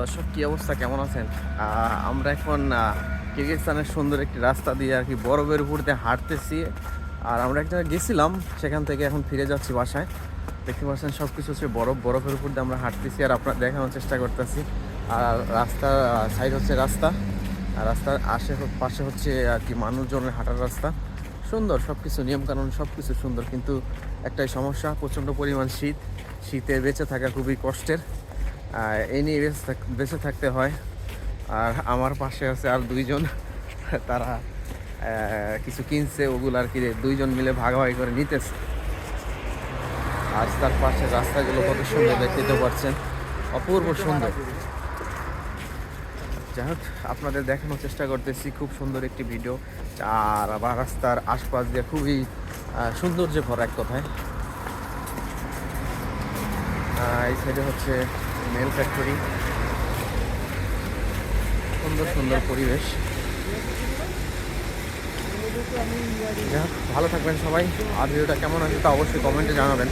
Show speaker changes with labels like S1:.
S1: দর্শক কি অবস্থা? কেমন আছেন? আমরা এখন আহ, কিরগিজস্তানের সুন্দর একটি রাস্তা দিয়ে আর কি বরফের উপর দিয়ে হাঁটতেছি। আর আমরা এক জায়গায় গেছিলাম সেখান থেকে এখন ফিরে যাচ্ছি বাসায়। দেখতে পাচ্ছেন সব কিছু হচ্ছে বরফ বরফের উপর দিয়ে আমরা হাঁটতেছি আর আপনার দেখানোর চেষ্টা করতেছি। আর রাস্তা সাইড হচ্ছে রাস্তা। আর রাস্তার আশে পাশে হচ্ছে আর কি মানুষজনের হাঁটার রাস্তা। সুন্দর সব কিছু নিয়মকানুন সব কিছু সুন্দর। কিন্তু একটাই সমস্যা প্রচণ্ড পরিমাণ শীত। শীতে বেঁচে থাকা খুবই কষ্টের। এই নিয়ে বেঁচে বেঁচে থাকতে হয়। আর আমার পাশে আছে আর দুইজন। তারা কিছু কিনছে, ওগুলো আর কি দুইজন মিলে ভাগাভাগি করে নিতেছে। আর তার পাশে রাস্তাগুলো কত সুন্দর দেখতে তো পারছেন অপূর্ব সুন্দর। যাই হোক, আপনাদের দেখানোর চেষ্টা করতেছি। খুব সুন্দর একটি ভিডিও। আর আবার রাস্তার আশপাশ দিয়ে খুবই সৌন্দর্যে ভরা এক কথায়। এই সাইডে হচ্ছে মেল ফ্যাক্টরি সুন্দর সুন্দর পরিবেশ। ভালো থাকবেন সবাই। আর ভিডিওটা কেমন আছে তা অবশ্যই কমেন্টে জানাবেন।